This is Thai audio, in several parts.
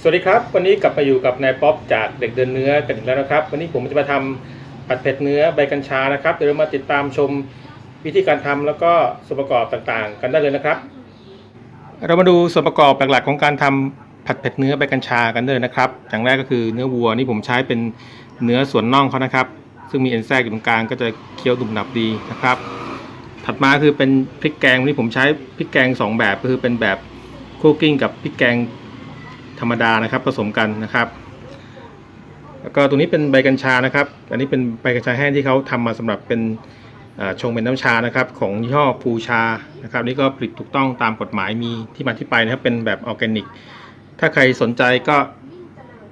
สวัสดีครับ วันนี้กลับมาอยู่กับนายป๊อปจากเด็กเดินเนื้อกันอีกแล้วนะครับ วันนี้ผมจะมาทำผัดเผ็ดเนื้อใบกัญชานะครับเดี๋ยวเรามาติดตามชมวิธีการทำแล้วก็ส่วนประกอบต่างๆ กันได้เลยนะครับ เรามาดูส่วนประกอบหลักๆของการทำผัดเผ็ดเนื้อใบกัญชากันเลยนะครับ อย่างแรกก็คือเนื้อวัวนี่ผมใช้เป็นเนื้อส่วนน่องเขานะครับ ซึ่งมีเอ็นแทรกอยู่ตรงกลางก็จะเคี้ยวดุมหนับดีนะครับ ถัดมาคือเป็นพริกแกงวันนี้ผมใช้พริกแกงสองแบบก็คือเป็นแบบคั่วกิ้งกับพริกแกง ธรรมดานะครับ ผสมกันนะครับ แล้วก็ตัวนี้เป็นใบกัญชานะครับ อันนี้เป็นใบกัญชาแห้งที่เขาทำมาสำหรับเป็นชงเป็นน้ำชานะครับ ของยี่ห้อฟูชานะครับ นี่ก็ผลิตถูกต้องตามกฎหมายมีที่มาที่ไปนะครับ เป็นแบบออร์แกนิก ถ้าใครสนใจก็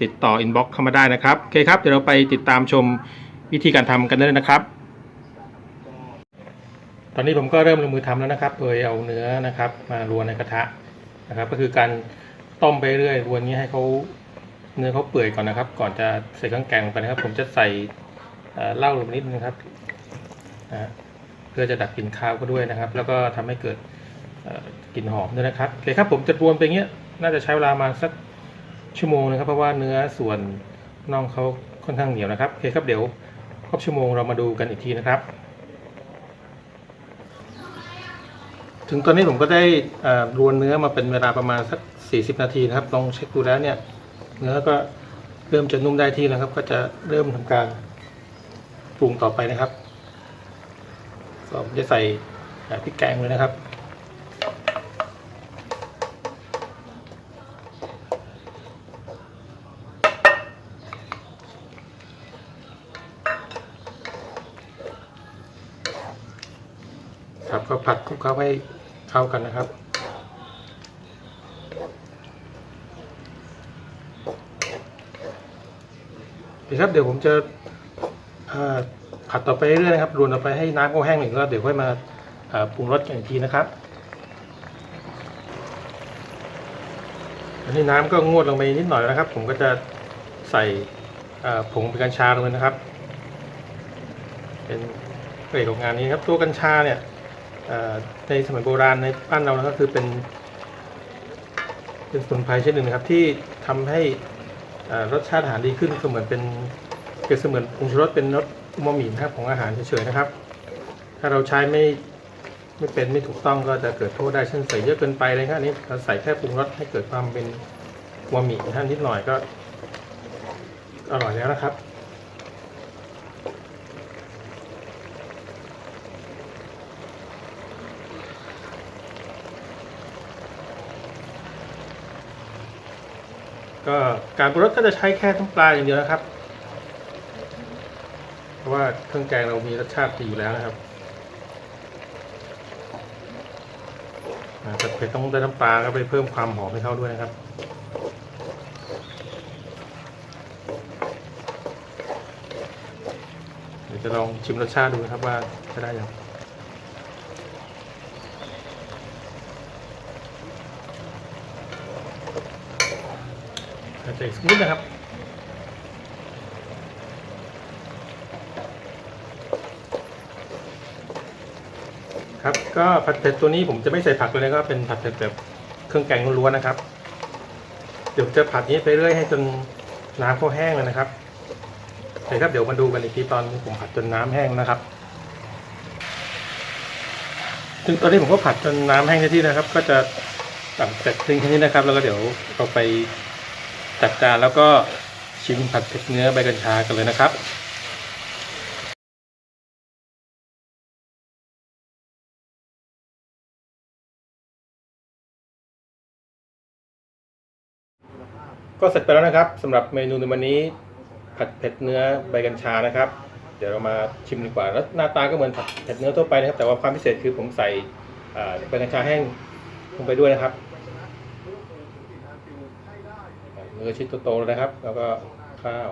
ติดต่ออินบ็อกซ์เข้ามาได้นะครับโอเคครับเดี๋ยวเราไปติดตามชมวิธีการทำกันได้เลยนะครับ ตอนนี้ผมก็เริ่มลงมือทำแล้วนะครับ โดยเอาเนื้อนะครับ มารวนในกระทะนะครับ ก็คือการ ต้มไปเรื่อยรวนนี้ให้เขาเนื้อเขาเปื่อยก่อนนะครับ ก่อนจะใส่เครื่องแกงไปนะครับ ผมจะใส่เหล้าลงนิดนึงครับนะเพื่อจะดับกลิ่นคาวก็ด้วยนะครับ แล้วก็ทำให้เกิดกลิ่นหอมด้วยนะครับโอเคครับผมจะรวนไปอย่างเงี้ยน่าจะใช้เวลามาสักชั่วโมงนะครับ เพราะว่าเนื้อส่วนน่องเขาค่อนข้างเหนียวนะครับโอเคครับเดี๋ยวครบชั่วโมงเรามาดูกันอีกทีนะครับ ถึงตอนนี้ผมก็ได้รวนเนื้อมาเป็นเวลาประมาณสัก 40 นาทีนะครับลองเช็คดูแล้วเนี่ยเนื้อก็เริ่มจะนุ่มได้ที่แล้วครับ ก็จะเริ่มทำการปรุงต่อไปนะครับก็ผมจะใส่พริกแกงเลยนะครับครับก็ผัดคลุกเคล้าให้เข้ากันนะครับ โอเคครับเดี๋ยวผมจะผัดต่อไปเรื่อยๆนะครับรวนต่อไปให้น้ำเขาแห้งหนึ่งแล้วเดี๋ยวค่อยมาปรุงรสกันอีกทีนะครับอันนี้น้ำก็งวดลงไปนิดหน่อยนะครับ ผมก็จะใส่ผงเป็นกัญชาลงไปนะครับ เป็นเกรดของงานนี้ครับ ตัวกัญชาเนี่ยในสมัยโบราณในบ้านเรานะครับคือเป็น เป็นสมุนไพรชนิดหนึ่งครับที่ทำให้ รสชาติอาหารดีขึ้นเสมือนเป็นเปรียบเสมือนปรุงชูรสเป็นรสอูมามินะครับของอาหารเฉยๆนะครับ ถ้าเราใช้ไม่ไม่เป็นไม่ถูกต้องก็จะเกิดโทษได้เช่นใส่เยอะเกินไปเลยครับนนี้เราใส่แค่ปรุงรสให้เกิดความเป็นอูมามิท่านนิดหน่อยก็อร่อยแล้วนะครับ ก็การปรุงรสก็จะใช้แค่น้ำปลาอย่างเดียวนะครับ เพราะว่าเครื่องแกงเรามีรสชาติดีอยู่แล้วนะครับแต่เผ็ดต้องได้น้ำปลาก็ไปเพิ่มความหอมให้เขาด้วยนะครับเดี๋ยวจะลองชิมรสชาติดูนะครับว่าจะได้ยัง อาจะสักนิดนะครับครับก็ผัดเผ็ดตัวนี้ผมจะไม่ใส่ผักเลยนะก็เป็นผัดเผ็ดแบบเครื่องแกงล้วนๆนะครับเดี๋ยวจะผัดนี้ไปเรื่อยให้จนน้ำเขาแห้งเลยนะครับโอเคครับเดี๋ยวมาดูกันอีกทีตอนผมผัดจนน้ำแห้งนะครับถึงตอนนี้ผมก็ผัดจนน้ำแห้งได้ที่นะครับ ก็จะตักเสร็จทิ้งแค่นี้นะครับ แล้วก็เดี๋ยวเราไป จัดจานแล้วก็ชิมผัดเผ็ดเนื้อใบกัญชากันเลยนะครับก็เสร็จไปแล้วนะครับสำหรับเมนูในวันนี้ผัดเผ็ดเนื้อใบกัญชานะครับ เดี๋ยวเรามาชิมดีกว่าแล้วหน้าตาก็เหมือนผัดเผ็ดเนื้อทั่วไปนะครับ แต่ว่าความพิเศษคือผมใส่ใบกัญชาแห้งลงไปด้วยนะครับ เนื้อชิ้นโตๆเลยนะครับ แล้วก็ข้าว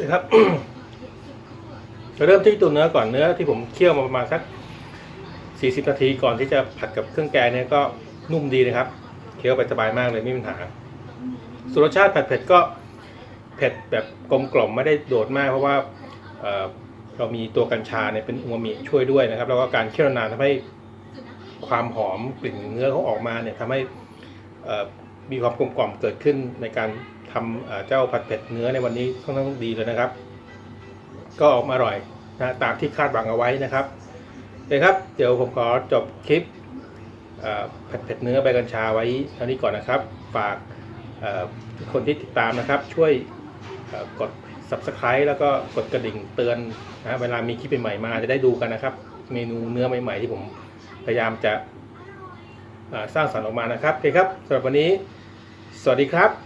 นะครับจะเริ่มที่ตัวเนื้อก่อนเนื้อที่ผมเคี่ยวมาประมาณสัก40 นาทีก่อนที่จะผัดกับเครื่องแกงเนี่ยก็นุ่มดีนะครับ เคี้ยวไปสบายมากเลยไม่มีปัญหาส่วนรสชาติผัดเผ็ดก็เผ็ดแบบกลมกล่อมไม่ได้โดดมาก เพราะว่าเเรามีตัวกัญชาเนี่ยเป็นอูมามิช่วยด้วยนะครับ แล้วก็การเคี่ยวนานทำให้ความหอมกลิ่นเนื้อเขาออกมาเนี่ยทำให้มีความกลมกล่อมเกิดขึ้นในการ ทำเจ้าผัดเผ็ดเนื้อในวันนี้ค่อนข้างดีเลยนะครับ ก็ออกมาอร่อยนะตามที่คาดหวังเอาไว้นะครับโอเคครับเดี๋ยวผมขอจบคลิปผัดเผ็ดเนื้อใบกัญชาไว้เท่านี้ก่อนนะครับ ฝากคนที่ติดตามนะครับ ช่วยกด subscribe แล้วก็กดกระดิ่งเตือนนะเวลามีคลิปใหม่ๆมาจะได้ดูกันนะครับ เมนูเนื้อใหม่ ๆ ที่ผมพยายามจะสร้างสรรค์ออกมานะครับโอเคครับสำหรับวันนี้ สวัสดีครับ